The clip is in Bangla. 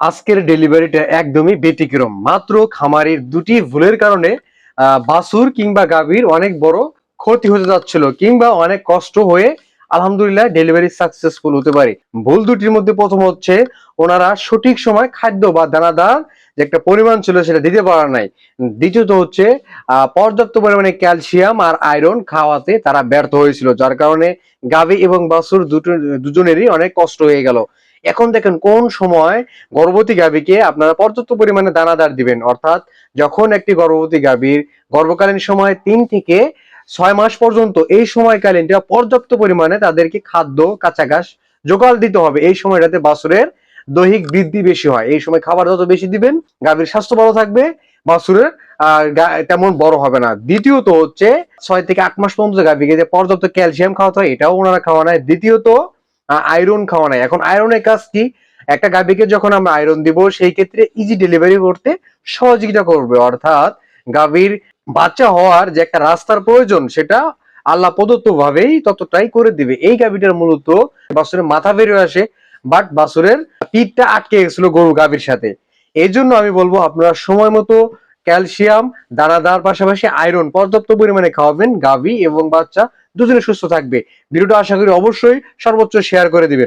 আজকের ডেলিভারিটা একদমই ব্যতিক্রম। মাত্র খামারির দুটি ভুলের কারণে বাসুর কিংবা গাভীর অনেক বড় ক্ষতি হতে যাচ্ছিল কিংবা অনেক কষ্ট হয়ে আলহামদুলিল্লাহ ডেলিভারি সাকসেসফুল হতে পারে। ভুল দুটির মধ্যে প্রথম হচ্ছে, ওনারা সঠিক সময় খাদ্য বা দানাদার যে একটা পরিমাণ ছিল সেটা দিতে পারা নাই। দ্বিতীয়ত হচ্ছে পর্যাপ্ত পরিমাণে ক্যালসিয়াম আর আয়রন খাওয়াতে তারা ব্যর্থ হয়েছিল, যার কারণে গাভী এবং বাছুর দুটো, দুজনেরই অনেক কষ্ট হয়ে গেল। এখন দেখেন কোন সময় গর্ভবতী গাভীকে আপনারা পর্যাপ্ত পরিমাণে দানাদার দিবেন। অর্থাৎ যখন একটি গর্ভবতী গাভীর গর্ভকালীন সময় তিন থেকে ছয় মাস পর্যন্ত এই সময়কালীনটা পর্যাপ্ত পরিমাণে তাদেরকে খাদ্য কাঁচা ঘাস জোগাল দিতে হবে। এই সময়টাতে বাছুরের দৈহিক বৃদ্ধি বেশি হয়। এই সময় খাবার যত বেশি দিবেন, গাভীর স্বাস্থ্য ভালো থাকবে, বাছুরের তেমন বড় হবে না। দ্বিতীয়ত হচ্ছে, ছয় থেকে আট মাস পর্যন্ত গাভীকে যে পর্যাপ্ত ক্যালসিয়াম খাওয়াতে হয়, এটাও ওনারা খাওয়া নাই। দ্বিতীয়ত আয়রন খাওয়া নাই। এখন আয়রনের কাজ কি? একটা গাভীকে যখন আমরা আয়রন দিব, সেই ক্ষেত্রে ইজি ডেলিভারি করতে সহযোগিতা করবে। অর্থাৎ গাভীর বাচ্চা হওয়ার যে একটা রাস্তার প্রয়োজন, সেটা আল্লাহ প্রদত্ত ভাবেই ততটাই করে দিবে। এই গাভীটার মূলত বাছুরের মাথা বেরিয়ে আসে বাট বাছুরের পিঠটা আটকে গেছিল গরু গাভীর সাথে। এই জন্য আমি বলব, আপনারা সময় মতো ক্যালসিয়াম, দানাদার, পাশাপাশি আয়রন পর্যাপ্ত পরিমাণে খাওয়াবেন গাভী এবং বাচ্চা দুজনে সুস্থ থাকবে। ভিডিওটা আশা করি অবশ্যই সর্বোচ্চ শেয়ার করে দিবেন।